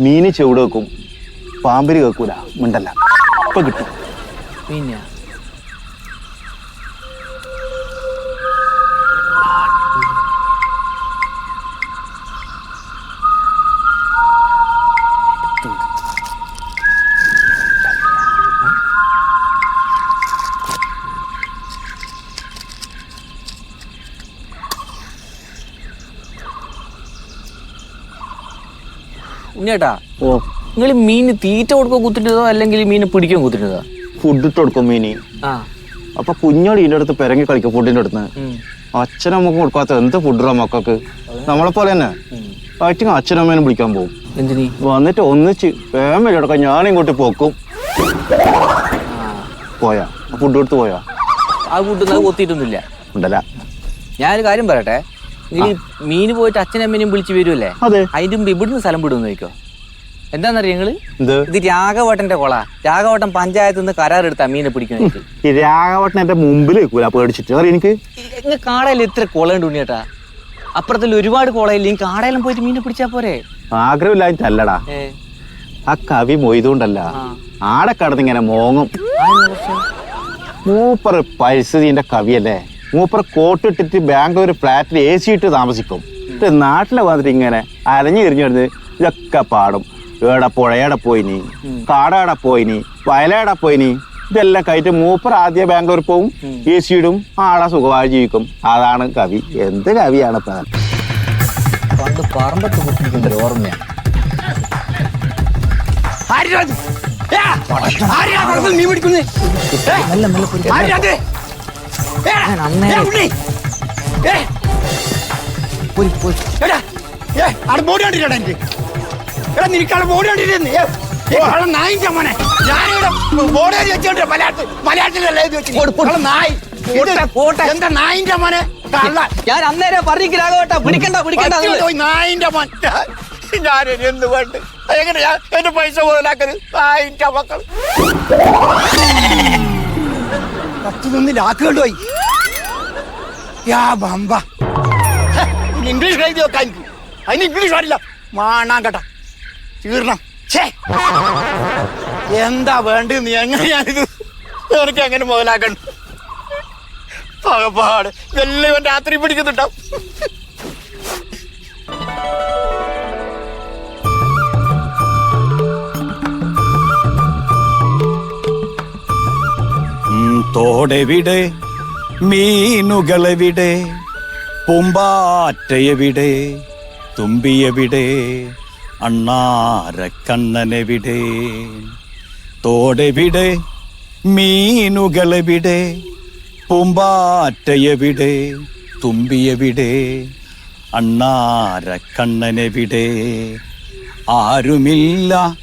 മീന് ചെവിട് വെക്കും. പാമ്പിന് കേൾക്കൂല. മിണ്ടല്ല. ഇപ്പൊ കിട്ടും. പിന്നെ? ഉണ്ണിയേട്ടാ ഓ. നിങ്ങൾ മീന് തീറ്റ കൊടുക്കാൻ കുത്തിട്ടതോ അല്ലെങ്കിൽ മീനെ പിടിക്കാൻ കുത്തിട്ടതോ? ഫുഡ് ഇട്ട് കൊടുക്കും മീന്. ആ. അപ്പൊ കുഞ്ഞോട് ഇതിന്റെ അടുത്ത് പെരങ്ങി കളിക്കും ഫുഡിന്റെ അടുത്ത്. അച്ഛനും അച്ഛനമ്മക്ക് കൊടുക്കാത്ത എന്ത് ഫുഡാ മക്കൾക്ക്? നമ്മളെ പോലെ തന്നെ. ആയിട്ടും അച്ഛനമ്മേനെ വിളിക്കാൻ പോകും എന്തിനീ? വന്നിട്ട് ഒന്നിച്ച് ഫാമിലി അടക്കം ഞാനിങ്ങോട്ട് പോക്കും. പോയാ. ഫുഡ് കൊടുത്ത് പോയാ. ആ ഫുഡ് കൊത്തിയിട്ടൊന്നുമില്ല. ഉണ്ടല്ല. ഞാനൊരു കാര്യം പറയട്ടെ. മീന് പോയിട്ട് അച്ഛനമ്മേനെയും വിളിച്ച് വരുമല്ലേ അതെ. അതിന്റെ മുമ്പ് ഇവിടുന്ന് സ്ഥലം വിടുമെന്ന് ചോദിക്കോ. എന്താണെന്നറിയ നിങ്ങൾ? എന്ത്? ഇത് രാഘവട്ടന്റെ കൊള. രാഘവട്ടം പഞ്ചായത്ത് നിന്ന് കരാർ എടുത്താ മീനെ പിടിക്കാൻ ഈ രാഘവട്ടൻ എന്റെ മുമ്പിൽ വെക്കൂല പേടിച്ചിട്ട്. അറിയ എനിക്ക് ഇങ്ങ് കാടയിൽ എത്ര കുളയുണ്ട് ഉണ്ണിയേട്ടാ. അപ്പുറത്തിൽ ഒരുപാട് കുളയില്ല? ഈ കാടയിലും പോയിട്ട് മീനെ പിടിച്ചാ പോരെ? ആഗ്രഹമില്ലാഞ്ഞിട്ടല്ലടാ ആ കവി മൊയ്തുകൊണ്ടല്ല. ആടെ കടന്ന് ഇങ്ങനെ മോങ്ങും? മൂപ്പർ പരിസ്ഥിതിന്റെ കവിയല്ലേ? മൂപ്പർ കോട്ടിട്ടിട്ട് ബാംഗ്ലൂർ ഫ്ലാറ്റിൽ എ സി ഇട്ട് താമസിക്കും. എന്നിട്ട് നാട്ടിലെ വന്നിട്ട് ഇങ്ങനെ അലഞ്ഞു തിരിഞ്ഞു വരുന്നത് ഇതൊക്കെ പാടും. ഏടെ പുഴയടെ പോയിനി കാടാടെ പോയിനി വയലേടെ പോയിനി ഇതെല്ലാം കഴിച്ച് മൂപ്പർ ആദ്യം ബാംഗ്ലൂർ പോവും. എ സി ഇടും ആളെ സുഖമായി ജീവിക്കും. അതാണ് കവി. എന്ത് കവിയാണ് ഇപ്പൊ പണ്ട് പറമ്പത്ത് ഓർമ്മയാണ് നല്ല മെല്ലെ ബോഡി കണ്ടിട്ടാ എനിക്ക്? എടാ നിനക്കാണ് ബോഡി കണ്ടിരുന്നു നായിന്റെ മോനെ. ഞാനിവിടെ ബോഡി വെച്ചോണ്ട് മലയാളത്തിൽ മലയാളത്തിലല്ലേ ഇത് വെച്ചിരിക്കുന്നത്. നായി. എന്താ നായിന്റെ മോനെ? ഞാൻ അന്നേരം പറഞ്ഞിക്ക് രാഘവട്ട പിടിക്കണ്ട പിടിക്കണ്ട നായിന്റെ മോൻ ഞാൻ എന്ത് വേണ്ട എങ്ങനെയാ? എന്റെ പൈസ മുതലാക്കരുത് നായിന്റെ മക്കൾ പത്ത് ലാക്ക് കൊണ്ടുപോയി ഇംഗ്ലീഷ് എഴുതി വെക്കാൻ അതിന് ഇംഗ്ലീഷ് പാടില്ല. മാണാൻ കേട്ട. തീർണം. ഛേ. എന്താ വേണ്ടെന്ന് എങ്ങനെയാണിത് എനിക്ക് എങ്ങനെ മുതലാക്കണം പകപ്പാട് ഇതെല്ലാം രാത്രി പിടിക്കുന്നുണ്ടാവും. തോടെവിടെ മീനുകളെവിടെ? പൂമ്പാറ്റയെവിടെ? തുമ്പിയെവിടെ? അണ്ണാരക്കണ്ണനെവിടെ? തോടെവിടെ? മീനുകളെവിടെ? പൂമ്പാറ്റയെവിടെ? തുമ്പിയെവിടെ? അണ്ണാരക്കണ്ണനെവിടെ? ആരുമില്ല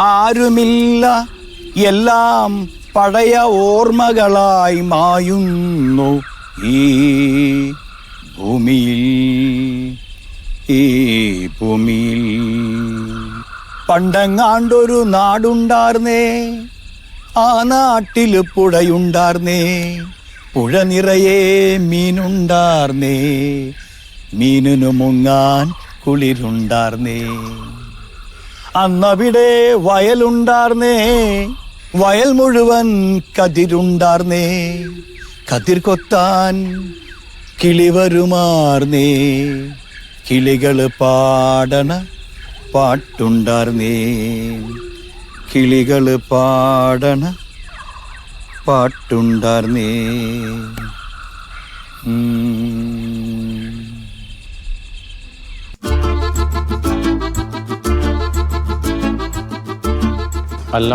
ആരുമില്ല എല്ലാം പഴയ ഓർമ്മകളായി മായുന്നു ഈ ഭൂമിയിൽ. ഈ ഭൂമിയിൽ. പണ്ടങ്ങാണ്ടൊരു നാടുണ്ടാർന്നേ ആ നാട്ടിൽ പുഴയുണ്ടാർന്നേ പുഴ നിറയെ മീനുണ്ടാർന്നേ മീനിനു മുങ്ങാൻ കുളിരുണ്ടാർന്നേ. അന്നവിടെ വയലുണ്ടാർന്നേ വയൽ മുഴുവൻ കതിരുണ്ടാർന്നേ. കതിർ കൊത്താൻ കിളി വരുമാർന്നേ കിളികൾ പാടണ പാട്ടുണ്ടാർന്നേ. കിളികൾ പാടണ പാട്ടുണ്ടാർന്നേ. അല്ല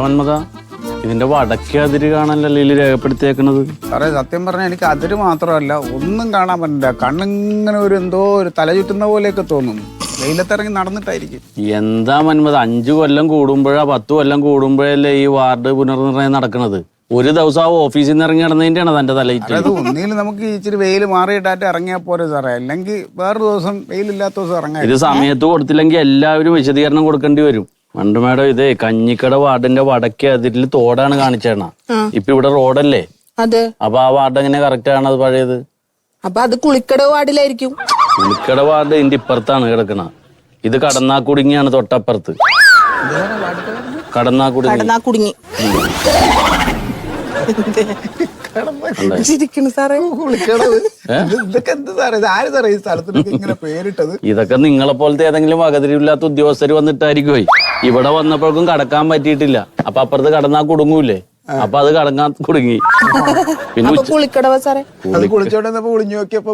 ഇതിന്റെ വടക്കേ അതിര് കാണാനല്ലേ ഇതിൽ രേഖപ്പെടുത്തിയേക്കണത്? സാറേ സത്യം പറഞ്ഞാൽ എനിക്ക് അതിര് മാത്രമല്ല ഒന്നും കാണാൻ പറ്റില്ല. കണ്ണിങ്ങനെ ഒരു എന്തോ ഒരു തല ചുറ്റുന്ന പോലെയൊക്കെ തോന്നുന്നു വെയിലത്തിറങ്ങി നടന്നിട്ടായിരിക്കും. എന്താ മന്മത് അഞ്ചു കൊല്ലം കൂടുമ്പോഴാ പത്ത് കൊല്ലം കൂടുമ്പോഴല്ലേ ഈ വാർഡ് പുനർനിർണയം നടക്കുന്നത് ഒരു ദിവസം ആ ഓഫീസിൽ നിന്ന് ഇറങ്ങി നടന്നതിന്റെയാണ് തന്റെ തലയിട്ട് അത് ഒന്നിൽ നമുക്ക് ഇച്ചിരി വെയിൽ മാറിയിട്ടായിട്ട് ഇറങ്ങിയാൽ പോരെ സാറേ. അല്ലെങ്കിൽ വേറൊരു ദിവസം വെയിലില്ലാത്ത ദിവസം ഇറങ്ങാം. ഇത് സമയത്ത് കൊടുത്തില്ലെങ്കിൽ എല്ലാവരും വിശദീകരണം കൊടുക്കേണ്ടി വരും. പണ്ട് മേഡം ഇതേ കഞ്ഞിക്കട വാർഡിന്റെ വടക്കേ അതിരിൽ തോടാണ് കാണിച്ചേണ. ഇപ്പൊ ഇവിടെ റോഡല്ലേ? അതെ. അപ്പൊ ആ വാർഡ് എങ്ങനെ കറക്റ്റ് ആണ് അത് പഴയത്? അപ്പൊ അത് കുളിക്കട വാർഡിലായിരിക്കും. കുളിക്കട വാർഡ് ഇതിന്റെ ഇപ്പുറത്താണ് കിടക്കണ. ഇത് കടന്നാ കുടുങ്ങിയാണ് തൊട്ടപ്പുറത്ത് കടന്നാ കുടുങ്ങി കടന്നാ ഇത് ഇതൊക്കെ നിങ്ങളെ പോലത്തെ ഏതെങ്കിലും വകതിരിവില്ലാത്ത ഉദ്യോഗസ്ഥർ വന്നിട്ടായിരിക്കും ഇവിടെ വന്നപ്പോഴേക്കും കടക്കാൻ പറ്റിയിട്ടില്ല. അപ്പൊ അപ്പുറത്ത് കടന്നാ കുടുങ്ങൂലേ? അപ്പൊ അത് കടങ്ങാൻ കുടുങ്ങി. പിന്നെ സാറേ? അത് കുളിഞ്ഞു നോക്കിയപ്പോ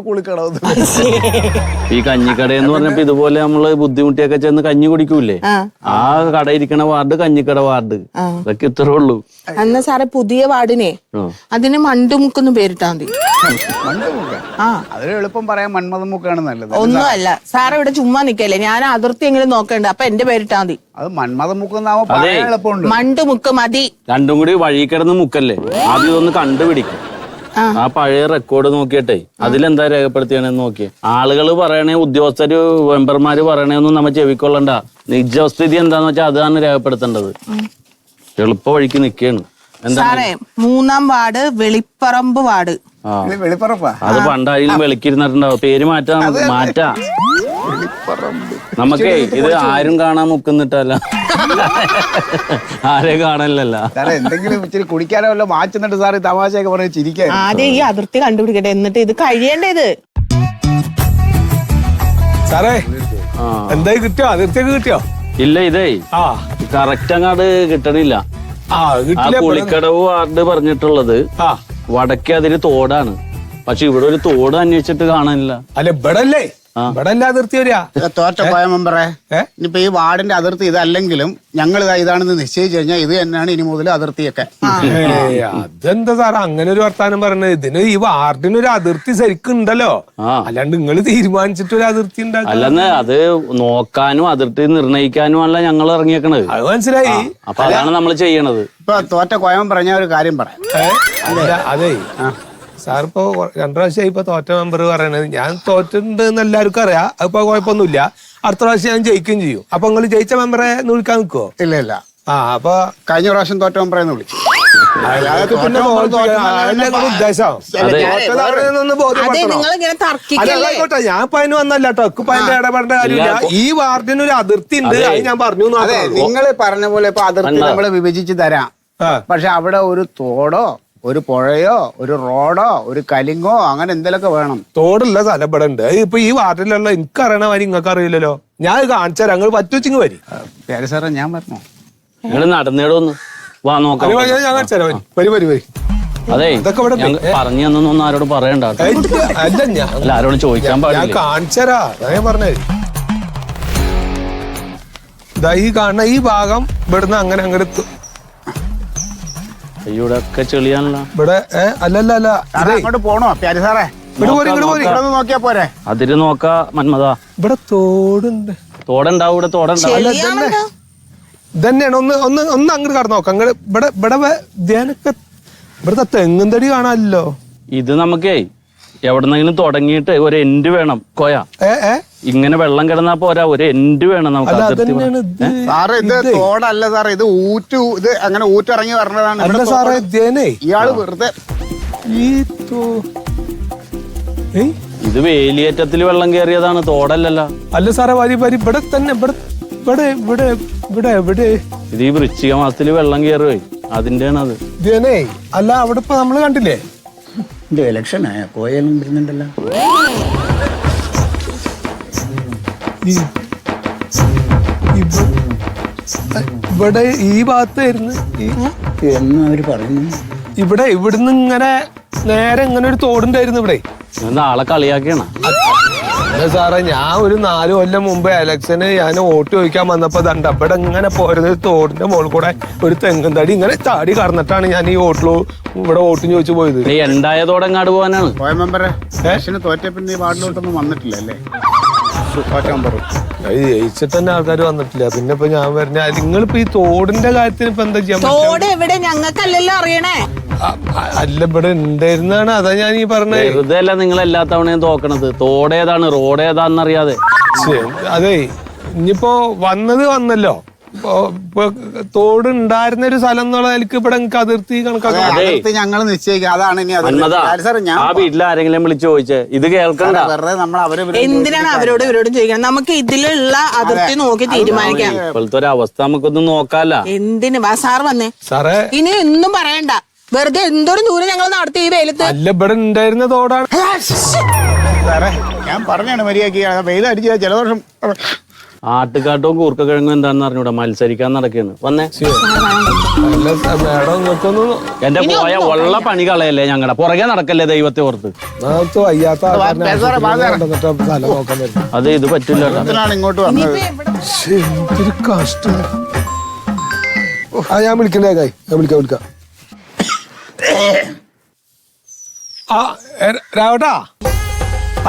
ഈ കഞ്ഞിക്കട എന്ന് പറഞ്ഞപ്പോ ഇതുപോലെ നമ്മൾ ബുദ്ധിമുട്ടിയൊക്കെ ചെന്ന് കഞ്ഞി കുടിക്കൂലേ ആ. കട ഇരിക്കണ വാർഡ് കഞ്ഞിക്കട വാർഡ്. അതൊക്കെ ഇത്രേ ഉള്ളൂ. എന്നാ സാറേ പുതിയ വാർഡിനെ. അതിന് മണ്ടുമുക്കെന്ന് പേരിട്ടാ മതി. ഒന്നും ആ. അതൊരു എളുപ്പം പറയാൻ നല്ലത്. ഒന്നുമല്ല. സാറേ ഇവിടെ ചുമ്മാ നിക്കല്ലേ? ഞാൻ അതിർത്തി എങ്ങനെ നോക്കണ്ട. അപ്പൊ എന്റെ പേരിട്ടാ മതി. അത് പറയാൻ എളുപ്പമുണ്ട്. മണ്ടുമുക്ക് മതി. രണ്ടും കൂടി വഴി കിടന്ന് മുക്കല്ലേ? ആദ്യം ഇതൊന്ന് കണ്ടുപിടിക്കും. ആ. ആ പഴയ റെക്കോർഡ് നോക്കിയിട്ടേ അതിലെന്താ രേഖപ്പെടുത്തിയാണെന്ന് നോക്കിയേ. ആളുകൾ പറയണേ ഉദ്യോഗസ്ഥര് മെമ്പർമാര് പറയണേന്നും നമ്മ ചെവിക്കൊള്ളണ്ട. നിജസ്ഥിതി എന്താന്ന് വെച്ചാൽ അതാണ് രേഖപ്പെടുത്തേണ്ടത്. എളുപ്പ വഴിക്ക് നിക്കാണ്. എന്താ സാറേ മൂന്നാം വാർഡ് വെളിപ്പറമ്പ് വാർഡ്. ആ. ഇത് വെളിപ്പറപ്പാ? അത് പണ്ടായാലും വിളിക്കിരുന്നിട്ടുണ്ടാവും. പേര് മാറ്റാ മാറ്റാ. നമുക്കേ ഇത് ആരും കാണാൻ മുക്കുന്നിട്ടല്ല. ആരെ കാണലല്ല സാറേ എന്തെങ്കിലും ഇച്ചിരി കുടിക്കാനോ വല്ല മാറ്റുന്നുണ്ട് സാറ് തമാശയൊക്കെ പറഞ്ഞ് ചിരിക്കാൻ ആദ്യം ഈ അതിർത്തി കണ്ടുപിടിക്കട്ടെ. എന്നിട്ട് ഇത് കഴിയേണ്ടത് സാറേ ആ. എന്തായി കിട്ടിയോ? അതിർത്തിയൊക്കെ കിട്ടിയോ? ഇല്ല ഇതേ. ആ. കറക്റ്റ് അങ്ങാട് കിട്ടണില്ല. ആ പുളിക്കടവ് വാർഡ് പറഞ്ഞിട്ടുള്ളത് ആ. വടക്കേ അതിര് തോടാണ്. പക്ഷെ ഇവിടെ ഒരു തോട് അന്വേഷിച്ചിട്ട് കാണാനില്ല. അല്ല ഇവിടെ. ഇവിടെ അല്ല അതിർത്തി വരിക. തോറ്റ പോയ മെമ്പറെ? ഇനിയിപ്പോ ഈ വാർഡിന്റെ അതിർത്തി ഇതല്ലെങ്കിലും ഞങ്ങൾ ഇതാ ഇതാണെന്ന് നിശ്ചയിച്ചു കഴിഞ്ഞാൽ ഇത് തന്നെയാണ് ഇനി മുതൽ അതിർത്തിയൊക്കെ. അതെന്താ സാർ അങ്ങനെ ഒരു വർത്താനം പറഞ്ഞത് ഇതിന് ഈ വാർഡിന് ഒരു അതിർത്തി ശരിക്കും ഉണ്ടല്ലോ. അല്ലാണ്ട് നിങ്ങൾ തീരുമാനിച്ചിട്ട് ഒരു അതിർത്തി അല്ലെന്ന് അത് നോക്കാനും അതിർത്തി നിർണയിക്കാനും അല്ല ഞങ്ങൾ ഇറങ്ങിയേക്കണത്. അത് മനസ്സിലായി. അപ്പൊ അതാണ് നമ്മൾ ചെയ്യണത്. ഇപ്പൊ തോറ്റ കോയം പറഞ്ഞ ഒരു കാര്യം പറയാം. അതേ. സാർ രണ്ടാവശ്യം രണ്ടു പ്രാവശ്യം ഇപ്പൊ തോറ്റ മെമ്പർ പറയണത്. ഞാൻ തോറ്റിട്ടുണ്ട് എന്ന് എല്ലാവർക്കും അറിയാം. അതിപ്പോ കുഴപ്പമൊന്നുമില്ല. അടുത്ത പ്രാവശ്യം ഞാൻ ജയിക്കുകയും ചെയ്യും. അപ്പൊ നിങ്ങൾ ജയിച്ച മെമ്പറെ വിളിക്കാൻ നിൽക്കുവോ ഇല്ല ഇല്ല. ആ അപ്പൊ കഴിഞ്ഞ പ്രാവശ്യം തോറ്റ മെമ്പറെ വിളിച്ചു ഞാൻ പതിന് വന്നല്ല കേട്ടോ. അതിന്റെ ഇടപെടേണ്ട കാര്യമില്ല. ഈ വാർഡിന് ഒരു അതിർത്തി ഉണ്ട്. അത്. ഞാൻ പറഞ്ഞു നിങ്ങൾ പറഞ്ഞ പോലെ ഇപ്പൊ അതിർത്തി നമ്മൾ നമ്മൾ വിഭജിച്ച് തരാം. പക്ഷെ അവിടെ ഒരു തോടോ ഒരു പുഴയോ ഒരു റോഡോ ഒരു കലിങ്ങോ അങ്ങനെ എന്തെങ്കിലുമൊക്കെ വേണം. തോടുള്ള സ്ഥലം ഇവിടെ ഉണ്ട് ഇപ്പൊ ഈ വാർഡിലുള്ള എനിക്ക് അറിയണ മാതിരി നിങ്ങൾക്ക് അറിയില്ലല്ലോ ഞാൻ ഇത് കാണിച്ചു തരാം. നിങ്ങൾ പറ്റുവെച്ചിങ് വരി. പേര് സാറേ ഞാൻ പറഞ്ഞോ നിങ്ങൾ നടന്നിടൊന്ന് വാ നോക്കാം. അത് ഞാൻ ഞാൻ കാണിച്ചു തരാം വരി. വരി വരി അതെ ഇതൊക്കെ ഇവിടെ പറഞ്ഞു തന്നൊന്നും ആരോട് പറയണ്ട കേട്ടോ. ഏയ്, അല്ല ഞാൻ അല്ല ആരോടും ചോദിക്കാൻ ഞാൻ പാടില്ല. കാണിച്ചരാ ഞാൻ ദാ ഈ കാണുന്ന ഈ ഭാഗം ഇവിടുന്ന് അങ്ങനെ അങ്ങോട്ട് ഇവിടെ ഒക്കെ ചെളിയാണല്ലോ. ഇവിടെ ഏ അല്ലല്ല അല്ല സാറേ ഇതേ, അങ്ങോട്ട് പോണോ? പ്യാരി സാറേ. ഇങ്ങോട്ട് പോരി ഇങ്ങോട്ട് പോരി. ഇവിടെ ഒന്ന് നോക്കിയാ പോരെ. അതിര് നോക്ക മന്മദാ. ഇവിടെ തോടുണ്ട്. തോടുണ്ടാവും ഇവിടെ തോടുണ്ടാവും. ശരിയാണല്ലോ ഇതന്നെയാണ്. ഒന്ന് ഒന്ന് ഒന്ന് അങ്ങോട്ട് കടന്നു നോക്കാം. അങ്ങോട്ട് ഇവിടെ ഇവിടെ വേ- ധ്യാനൊക്കെ ഇവിടുത്തെ തെങ്ങും തടി കാണാമല്ലോ ഇത് നമുക്കേ എവിടെന്നെങ്കിലും തുടങ്ങിയിട്ട് ഒരു എൻഡ് വേണം. കോയ. ഏ ഏ? ഇങ്ങനെ വെള്ളം കിടന്നാ പോരാ. ഒരു എൻഡ് വേണം നമുക്ക് അല്ല അതിർത്തി അതന്നെയാണ് ഇത് സാറേ ഇത് തോടല്ല സാറേ. ഇത് ഊറ്റു ഇത് അങ്ങനെ ഊറ്റിറങ്ങി വരണതാണ് അല്ല ഇവിടെ സാറേ തോട്. ധ്യാനേ ഇയാൾ വെറുതെ ഈ തോ ഏയ്? ഇത് വേലിയേറ്റത്തിൽ വെള്ളം കയറിയതാണ്. തോടല്ലല്ല. അല്ല സാറേ വരി വരി. ഇവിടെ തന്നെ ഇവിടെ ഇവിടെ ഇവിടെ ഇവിടെ എവിടെ? ഇത് ഈ വൃശ്ചിക മാസത്തിൽ വെള്ളം കയറുവേ. അതിന്റെയാണ് അത് ധ്യാനേ അല്ല അവിടെ ഇപ്പൊ നമ്മൾ കണ്ടില്ലേ? ഇല്ല ഇലക്ഷൻ ആയ? കോയലും വരുന്നുണ്ടല്ലോ ഇവിടെ ഈ ഭാഗത്തായിരുന്നു ഈ എന്ന് അവർ പറയുന്നു? ഇവിടെ ഇവിടുന്ന് ഇങ്ങനെ നേരെ ഇങ്ങനെ ഒരു തോടുണ്ടായിരുന്നു ഇവിടെ. ആളെ നാളെ കളിയാക്കിയാണ്? അല്ല സാറേ ഞാൻ ഒരു നാല് കൊല്ലം മുമ്പ് എലക്ഷന് ഞാൻ വോട്ട് ചോദിക്കാൻ വന്നപ്പോ ദണ്ട അവിടെ ഇങ്ങനെ പോരുന്നത് തോടിന്റെ മുകളിൽ കൂടെ ഒരു തെങ്ങും തടി ഇങ്ങനെ ചാടി കടന്നിട്ടാണ് ഞാൻ ഈ വോട്ടിലോ ഇവിടെ വോട്ടും ചോദിച്ചു പോയത്. ഈ ഉണ്ടായ തോടെങ്ങാട് പോകാനാണ് തോറ്റ പിന്നെ ഈ വാർഡിലോട്ടൊന്നും വന്നിട്ടില്ല അല്ലേ ജയിച്ചിട്ട് തന്നെ ആൾക്കാർ വന്നിട്ടില്ല. പിന്നെ ഇപ്പൊ ഞാൻ പറഞ്ഞ നിങ്ങളിപ്പോ ഈ തോടിന്റെ കാര്യത്തിന് ഇപ്പൊ എന്താ ചെയ്യാൻ തോട് എവിടെ? ഞങ്ങൾക്കല്ലല്ലോ അറിയണേ. അല്ല ഇവിടെ ഉണ്ടായിരുന്നാണ്. അതാ ഞാൻ ഈ പറഞ്ഞത് വെറുതെ അല്ല നിങ്ങൾ എല്ലാ തവണയും തോക്കണത്. തോടേതാണ് റോഡേതാന്നറിയാതെ അതെ ഇനിയിപ്പോ വന്നത് വന്നല്ലോ. ഇപ്പൊ തോട് ഉണ്ടായിരുന്ന ഒരു സ്ഥലം എന്നുള്ള നിലയ്ക്ക് ഇവിടെ നിങ്ങൾക്ക് അതിർത്തി കണക്കാക്കാം. അതെ. അതിർത്തി ഞങ്ങൾ നിശ്ചയിക്കുക അതാണ് ഇനി അത് മന്മത സാർ ഞാൻ ആ വീട്ടിൽ ആരെങ്കിലും വിളിച്ചു ചോദിച്ചേ ഇത് കേൾക്കണ്ട. വെറുതെ നമ്മൾ അവരെ ഇവരെ എന്തിനാണ് അവരോട് ഇവരോടും ചോദിക്കണം? നമുക്ക് ഇതിലുള്ള അതിർത്തി നോക്കി തീരുമാനിക്കാം. ഇപ്പോഴത്തെ ഒരു അവസ്ഥ നമുക്കൊന്ന് നോക്കാല്ല. എന്തിന്? വാ സാർ വന്നേ. സാറേ. ഇനി ഒന്നും പറയണ്ട. വെറുതെ എന്തൊരു ദൂരം ഞങ്ങൾ നടത്തി ഈ വെയിലത്ത്? അല്ല ഇവിടെ ഉണ്ടായിരുന്ന തോടാണ്. സാറേ ഞാൻ പറഞ്ഞാണ് മര്യാദയ്ക്ക് വെയിൽ അടിച്ച ജലദോഷം. ആട്ടുകാട്ടവും കൂർക്കക്കിഴങ്ങും എന്താണെന്ന് അറിഞ്ഞൂടാ. മത്സരിക്കാൻ നടക്കുന്നു. വന്നേ. മേഡം നിങ്ങൾക്കൊന്നും എന്റെ പോയ ഉള്ള പണി കളയല്ലേ ഞങ്ങളുടെ പുറകെ നടക്കല്ലേ ദൈവത്തെ ഓർത്ത്. വയ്യാത്ത ആൾക്കാരനെ. കൊണ്ടുവന്നിട്ട് നോക്കാൻ പറ്റും. അത് ഇത് പറ്റില്ല കേട്ടോ. ഇങ്ങോട്ട് വന്നത്? എന്തൊരു കഷ്ടം ആ ഞാൻ വിളിക്കണ്ടേ കായ് ഞാൻ വിളിക്കാം വിളിക്കാം. ആ ഏ, രാവട്ടാ?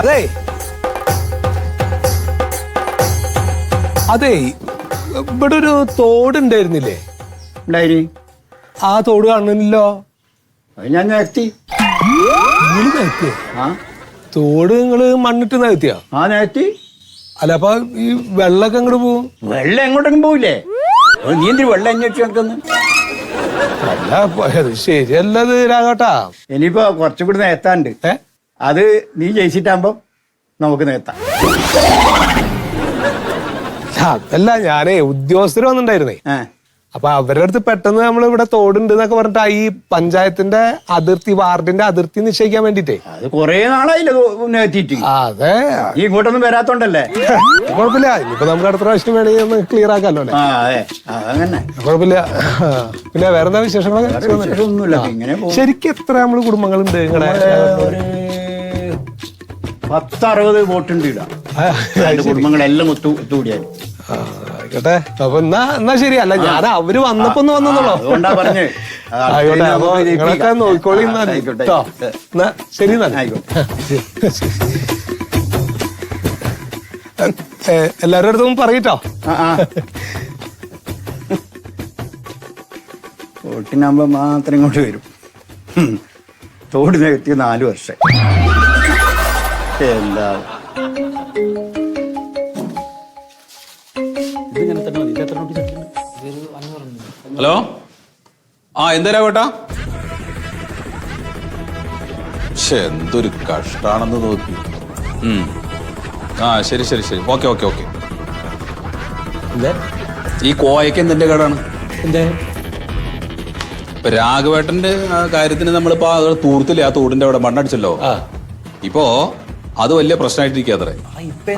അതെ അതെ ഇവിടെ ഒരു തോട് ഉണ്ടായിരുന്നില്ലേ ആ തോട് കാണുന്നില്ലോ അത് ഞാൻ നികത്തിയോ ആ. തോട് നിങ്ങൾ മണ്ണിട്ട് നികത്തിയോ ആ നിർത്തി അല്ല അപ്പൊ ഈ വെള്ളമൊക്കെ അങ്ങോട്ട് പോവും? വെള്ളം എങ്ങോട്ടെങ്കിലും പോവില്ലേ? അത് നീ എന്തിനു വെള്ളം അന്വേഷിച്ച് നടക്കുന്നു? അല്ല അപ്പൊ അത് രാഘട്ടാ ഇനിയിപ്പോ കുറച്ചും കൂടി നേത്താണ്ട് ഏ? അത് നീ ജയിച്ചിട്ടാകുമ്പോ നമുക്ക് നേത്താം അതല്ല ഞാനേ ഉദ്യോഗസ്ഥർ വന്നിട്ടുണ്ടായിരുന്നേ. അപ്പൊ അവരുടെ അടുത്ത് പെട്ടെന്ന് നമ്മൾ ഇവിടെ തോടുണ്ട് എന്നൊക്കെ പറഞ്ഞിട്ട് ഈ പഞ്ചായത്തിന്റെ അതിർത്തി വാർഡിന്റെ അതിർത്തി നിശ്ചയിക്കാൻ വേണ്ടിട്ടേ അത് കൊറേ നാളായില്ല അതെ ഇങ്ങോട്ടൊന്നും വരാത്തോണ്ടല്ലേ? കുഴപ്പമില്ല. ഇനിയിപ്പോ നമുക്ക് അടുത്ത പ്രാവശ്യം വേണമെങ്കിൽ ഒന്ന് ക്ലിയർ ആക്കാമല്ലോ അല്ലേ? കുഴപ്പമില്ല. പിന്നെ വേറെന്താ വിശേഷങ്ങളൊക്കെ? ശരിക്കും എത്ര നമ്മൾ കുടുംബങ്ങളുണ്ട് നിങ്ങളുടെ പത്തറുപത് വോട്ടുണ്ട് ഇടാം കുടുംബങ്ങളെല്ലാം ഒത്തു ഒത്തുകൂടിയാൽ ആ, ആയിക്കോട്ടെ. അപ്പൊ എന്നാ എന്നാ ശരി. അല്ല ഞാൻ അവർ വന്നപ്പോ ഒന്ന് ആ, ആയിക്കോട്ടെ അപ്പൊ നിങ്ങളൊക്കെ നോക്കിക്കോളി. എന്നാ ശരി. എല്ലാവരുടെ അടുത്തും പറയട്ടോ. വോട്ടിനാകുമ്പോ മാത്രം ഇങ്ങോട്ട് വരും. തോടിനെ തോട് നികത്തി നാല് വർഷം. എന്താ? ഹലോ? ആ എന്താ കേട്ടാ? പക്ഷെ എന്തൊരു കഷ്ടാണെന്ന് നോക്കി ആ ശരി ശരി ശരി. Okay okay okay. ഈ കോയക്ക് എന്തിന്റെ കേടാണ്? ഇപ്പൊ രാഘവേട്ടന്റെ ആ കാര്യത്തിന് നമ്മളിപ്പോ തൂർത്തില്ലേ ആ തൂടിന്റെ അവിടെ മണ്ണടിച്ചല്ലോ? ഇപ്പോ അത് വലിയ പ്രശ്നമായിട്ടിരിക്കാത്രേ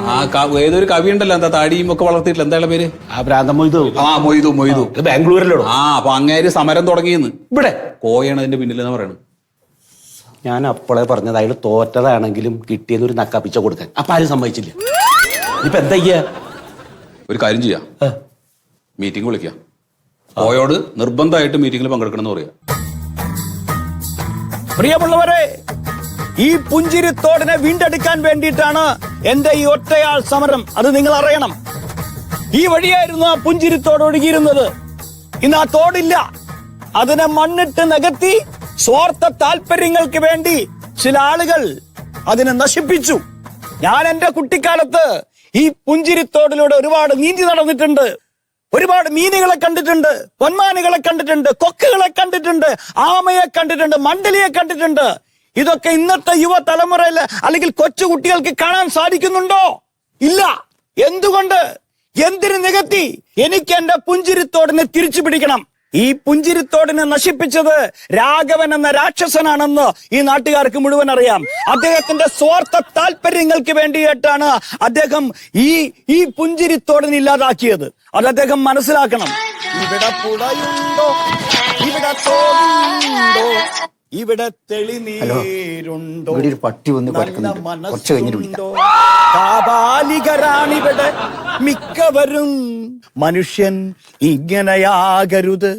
ആ ക- ഏതൊരു കവി ഉണ്ടല്ലോ എന്താ താടിയും ഒക്കെ വളർത്തിയിട്ടില്ല എന്താ പേര്? ആ ഭ്രാന്തം മൊയ്തു. ആ മൊയ്തു മൊയ്തു. ബാംഗ്ലൂരിലോ ആ അപ്പൊ അങ്ങേര് സമരം തുടങ്ങിയെന്ന്. ഇവിടെ. കോയാണ് അതിന്റെ പിന്നിൽ എന്ന് പറയണത്? ഞാൻ അപ്പോഴേ പറഞ്ഞത് അയാൾ തോറ്റതാണെങ്കിലും കിട്ടിയെന്ന് ഒരു നക്കാപ്പിച്ച കൊടുക്കാൻ. അപ്പൊ ആരും സമ്മതിച്ചില്ല. ഇപ്പൊ എന്താ ചെയ്യാ? ഒരു കാര്യം ചെയ്യാം. മീറ്റിംഗ് വിളിക്കാം. കോയോട് നിർബന്ധമായിട്ട് മീറ്റിംഗിൽ പങ്കെടുക്കണം എന്ന് പറയാം. പ്രിയമുള്ളവരെ ഈ പുഞ്ചിരിത്തോടിനെ വീണ്ടെടുക്കാൻ വേണ്ടിയിട്ടാണ് എന്റെ ഈ ഒറ്റയാൾ സമരം. അത് നിങ്ങൾ അറിയണം ഈ വഴിയായിരുന്നു ആ പുഞ്ചിരിത്തോട് ഒഴുകിയിരുന്നത്. ഇന്ന് ആ തോടില്ല. അതിനെ മണ്ണിട്ട് നികത്തി സ്വാർത്ഥ താല്പര്യങ്ങൾക്ക് വേണ്ടി ചില ആളുകൾ അതിനെ നശിപ്പിച്ചു. ഞാൻ എന്റെ കുട്ടിക്കാലത്ത് ഈ പുഞ്ചിരിത്തോടിലൂടെ ഒരുപാട് നീന്തി നടന്നിട്ടുണ്ട്. ഒരുപാട് മീനുകളെ കണ്ടിട്ടുണ്ട് പൊന്മാനുകളെ കണ്ടിട്ടുണ്ട് കൊക്കുകളെ കണ്ടിട്ടുണ്ട് ആമയെ കണ്ടിട്ടുണ്ട് മണ്ടലിയെ കണ്ടിട്ടുണ്ട്. ഇതൊക്കെ ഇന്നത്തെ യുവതലമുറയിൽ അല്ലെങ്കിൽ കൊച്ചു കുട്ടികൾക്ക് കാണാൻ സാധിക്കുന്നുണ്ടോ? ഇല്ല. എന്തുകൊണ്ട്? എന്തിനു നികത്തി? എനിക്ക് എന്റെ പുഞ്ചിരിത്തോടിനെ തിരിച്ചു പിടിക്കണം. ഈ പുഞ്ചിരിത്തോടിനെ നശിപ്പിച്ചത് രാഘവൻ എന്ന രാക്ഷസനാണെന്ന് ഈ നാട്ടുകാർക്ക് മുഴുവൻ അറിയാം. അദ്ദേഹത്തിന്റെ സ്വാർത്ഥ താല്പര്യങ്ങൾക്ക് വേണ്ടിയിട്ടാണ് അദ്ദേഹം ഈ ഈ പുഞ്ചിരിത്തോടിനെ ഇല്ലാതാക്കിയത്. അത് അദ്ദേഹം മനസ്സിലാക്കണം. ഇവിടെ ഇവിടെ ഇവിടെ തെളിനീരുണ്ടോ? ഇവിടെ ഒരു പട്ടി വന്ന് കുറച്ച് കഴിഞ്ഞിട്ട്? കാപാലികരാണിവിടെ മിക്കവരും മനുഷ്യൻ ഇങ്ങനെയാകരുത്.